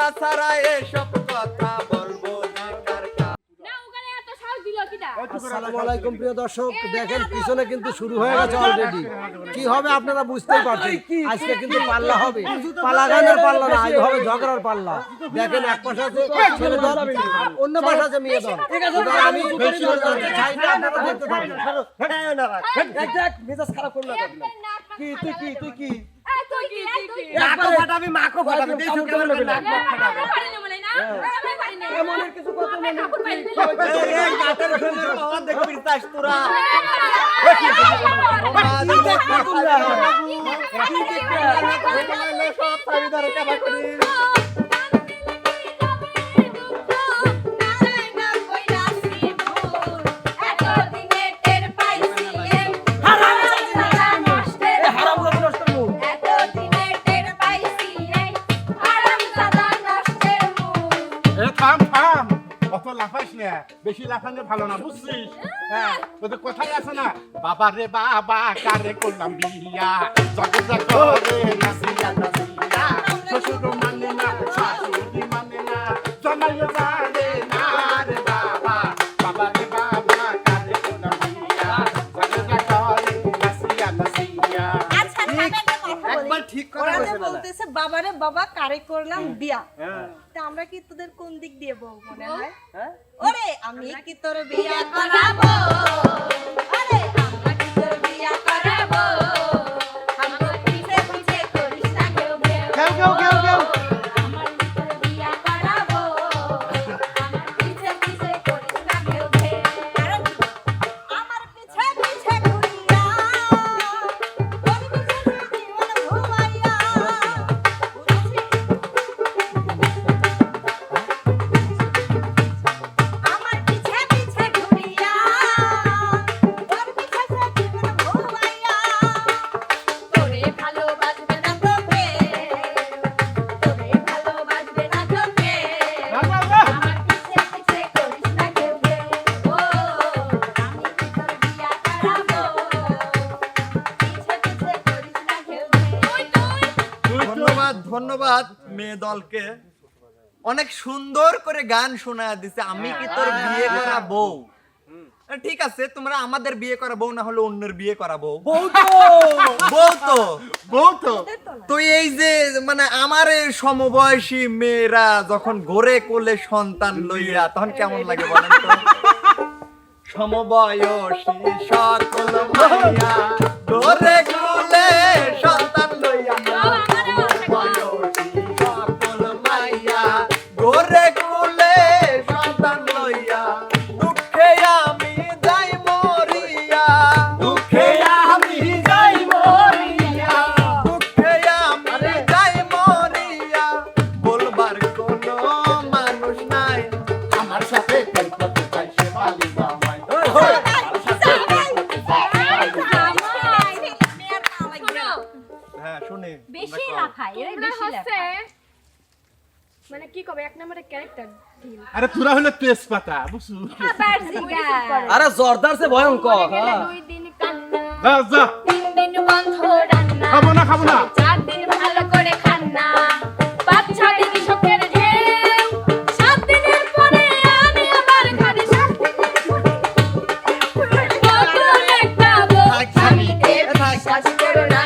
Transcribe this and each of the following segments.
তোমরা এসব কথা আসসালামু আলাইকুম প্রিয় দর্শক। দেখেন পিছনে কিন্তু শুরু হয়ে গেছে অলরেডি কি হবে আপনারা বুঝতেই পারছেন? আজকে কিন্তু পাল্লা হবে। পাল্লা গানের পাল্লা না আজ হবে ঝগড়ার পাল্লা। দেখেন এক পাশে আছে ছেলে দল অন্য পাশে আছে মেয়ে দল। আমি আপনারা দেখতে থাকুন। কি তুই কি তুই কি? তুই কি তুই কি? নাকও ফাটাবি মাকও ফাটাবি। এমনের কিছু কথা আমরা ঠাকুর পারি না এই, এই, গাছের ওখানে পাওয়ার দেখে বিরতাস তোরা। সব চাবিদারে কাবা করি। লাফাইস না বেশি লাফানো ভালো না বুঝছিস? হ্যাঁ ওদের কোথায় আছে না বাবা রে বাবা কারে করলাম বিয়া? জগ জগ রে নাসিয়া নাসিয়া বাবারে বাবা কারে করলাম? বিয়া। তা আমরা কি তোদের কোন দিক দিয়ে বউ মনে হয়? ওরে আমি কি তোর বিয়া করাবো? মেয়ে দলকে অনেক সুন্দর করে গান শোনা দিছে আমি কি তোর বিয়ে করা বউ? ঠিক আছে তোমরা আমাদের বিয়ে করা বউ না হলে অন্যের বিয়ে করা বউ। বউ তো। বউ তো। বউ তো। তো এই যে মানে আমার সমবয়সী মেয়েরা যখন ঘরে কোলে সন্তান লইয়া তখন কেমন লাগে বলেন তো? সমবয়সী সকল মাইয়া ঘরে আরে তোরা হলো তেজপাতা বুঝছ? আরে জর্দার সে ভয়ঙ্কর হ্যাঁ। দুই দিন কান্না। যা যা। তিন দিন বন্ধ রান্না। খাব না খাব না। চার দিন ভালো করে খান্না। পাঁচ ছ দিন শোকের ঢেউ। সাত দিনের পরে আমি আবার সাত একটা বউ। স্বামীকে বিশ্বাস করো না।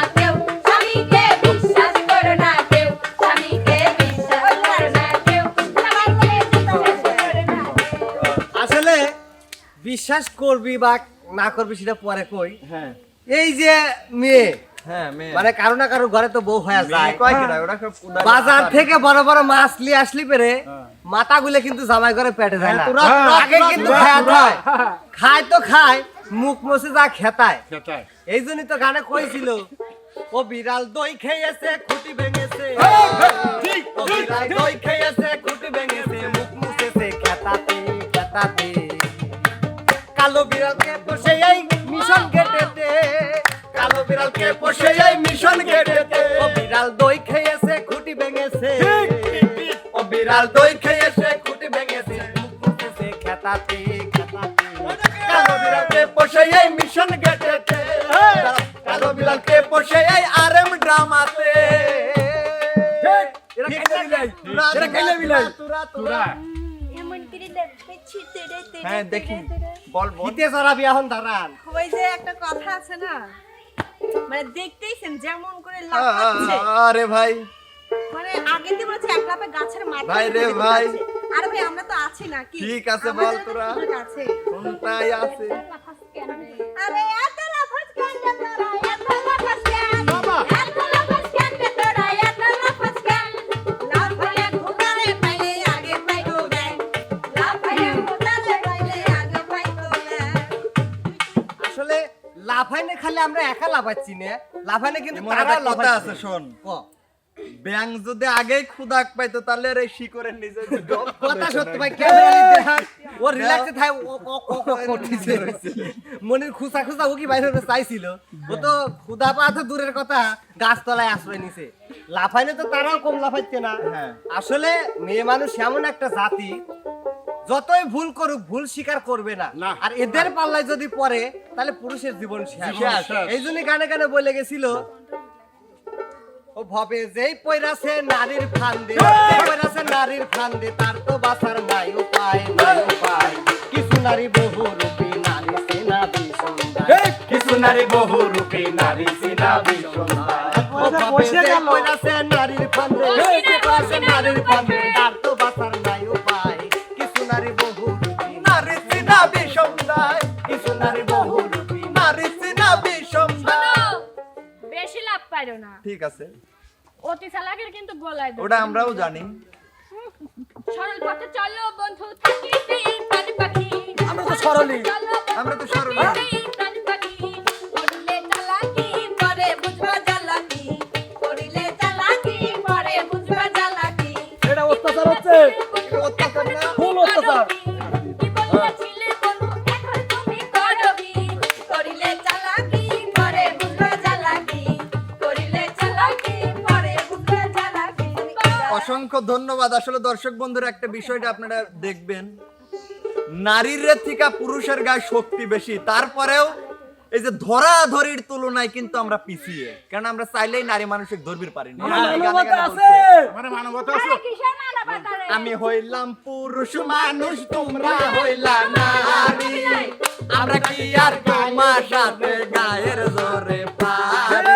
বিশ্বাস করবি বা না করবি সেটা পরে কই। হ্যাঁ। এই যে মেয়ে হ্যাঁ মানে কারও না কারও ঘরে তো বউ হয়ে যায়। মেয়ে কুদায় বাজার থেকে বড় বড় মাছ নিয়ে আসলি পেরে মাথা গুলে কিন্তু জামাই করে পেটে যায় না। আগে কিন্তু খায় তো খায় মুখ মসে যা খেতায়। এই জন্যই তো গানে কইছিল ও বিড়াল দই খেয়েছে খুঁটি ভেঙেছে। ও বিড়াল দই খেয়েছে খুঁটি ভেঙেছে মুখ মুছেছে খেতাতে খেতাতে। বিড়ালকে পোষে এই মিশন গেটেতে ও বিড়াল দই খেয়েছে খুঁটি ভেঙেছে। ও বিড়াল দই খেয়েছে খুঁটি ভেঙেছে। মুখেছে খেতাতে খেতাতে। কালো বিড়ালকে পোষে এই মিশন গেটেতে কালো বিড়ালকে পোষে এই আরএম ড্রামাতে। এরা খাইলে বিলাই। এরা খাইলে বিলাই। তোরা এমন করে লেপে ছিটে রে তেরে হ্যাঁ দেখি। বল বল। দাঁড়ান। ওই যে একটা কথা আছে না মানে দেখতেইছেন যেমন করে লাফাচ্ছে আরে ভাই মানে আগে তো বলেছে এক লাফে গাছের মাথা ভাই রে ভাই। আরে ভাই আমরা তো আছি নাকি ঠিক আছে, বল তোরা। ঠিক আছে কোনটাই আছে আরে এত খালি আমরা একা লাফাচ্ছি না। লাফাইনে কিন্তু তারা লাফাচ্ছে। আছে শোন। ব্যাং যদি আগেই খুদাক পাইতো তাহলে আর এই শিকরের নিজে কথা সত্যি ভাই ক্যামেরা ও রিল্যাক্সে ক করতেছে। মনের খুসা খুসা ও কি বাইরে হতে চাইছিল। ও তো খুদা পা তো দূরের কথা গাছতলায় আশ্রয় নিছে। লাফাইনে তো তারাও কম লাফাইছে না। হ্যাঁ। আসলে মেয়ে মানুষ এমন একটা জাতি যতই ভুল করুক ভুল স্বীকার করবে না। আর এদের পাল্লায় যদি পড়ে তাহলে পুরুষের জীবন শেষ। এই জন্য গানে গানে বলে গেছিল ও ভবে যেই পয়রাছে নারীর ফান্দে যেই পয়রাছে নারীর ফান্দে তার তো বাঁচার নাই উপায় নাই উপায়। কিছু নারী বহু রূপী নারী সেনা বিসন্ধান কিছু নারী বহু রূপী নারী সিনা বিসন্ধান ও ভবে যেই পয়রাছে নারীর ফান্দে পয়রাছে নারীর ফান্দে ঠিক আছে অতি চালাকের কিন্তু বলাই দেব ওটা আমরাও জানি সরল পথে চলো বন্ধু থাকি প্রাণী পাখি আমরা তো সরলই। আমরা তো সরল। অসংখ্য ধন্যবাদ। আসলে দর্শক বন্ধুরা একটা বিষয়টা আপনারা দেখবেন। নারীর থেকে পুরুষের গায়ে শক্তি বেশি তারপরেও এই যে ধরা ধরির তুলনায় কিন্তু আমরা পিছিয়ে। কারণ আমরা চাইলেই নারী মানুষকে ধরবির পারি না। আমি হইলাম পুরুষ মানুষ তোমরা হইলা নারী। আমরা কি আর তোমার সাথে গায়ের জোরে পারি?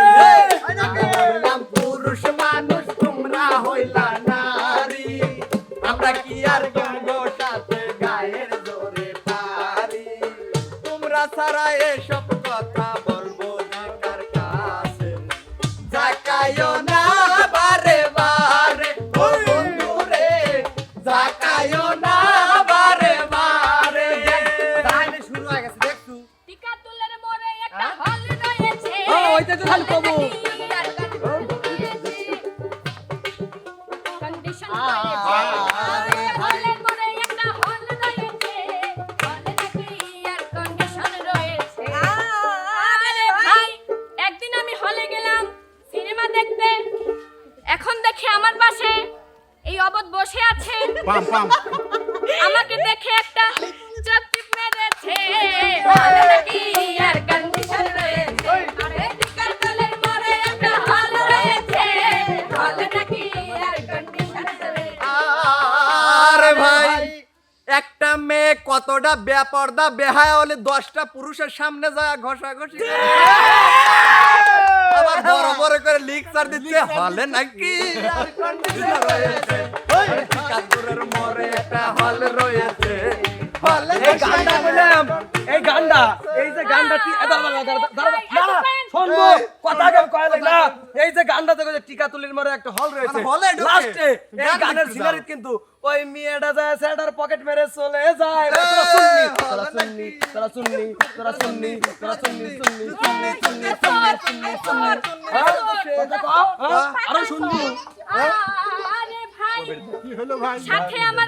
ছাড়া এসব কথা বলব না কার কাছে। জাকায়ও না বারে বারে ও বন্ধু রে। জাকায়ও না বারে বারে। তাহলে শুরু হয়ে গেছে দেখছু? টিকা একটা হল রয়েছে। ও, ওইটা তো খালি কবো। বসে আছে। পাম পাম। আমাকে দেখে একটা চোখ মেরেছে। হলে নাকি আর কন্ডিশন রয়েছে আরে টিকার তলের মোড়ে একটা হল রয়েছে হলে নাকি আর কন্ডিশন রয়েছে আরে ভাই একটা মেয়ে কতটা বেপর্দা বেহায়া হলে দশটা পুরুষের সামনে যায় ঘষা ঘষি আবার বড় বড় করে লিকচার দিচ্ছে হলে নাকি? রয়েছে। টিকাতুরের মোড়ে একটা হল রয়েছে। হলে এই গানটা বললাম এই গানটা এই যে গানটা কি দাঁড়া দাঁড়া দাঁড়া দাঁড়া শুনব। কথা কেউ কয় না এই যে গানটা দেখো যে টিকা তুলির মরে একটা হল রয়েছে। মানে ঢুকে? লাস্টে এই গান গানের যাও। কিন্তু ওই মেয়েটা যায় সেটার পকেট মেরে চলে যায়। তোরা শুননি তোরা শুননি তোরা শুননি তোরা শুননি তোরা শুননি শুননি শুননি শুননি শুননি শুননি শুননি আরও আরে ভাই সাথে আমার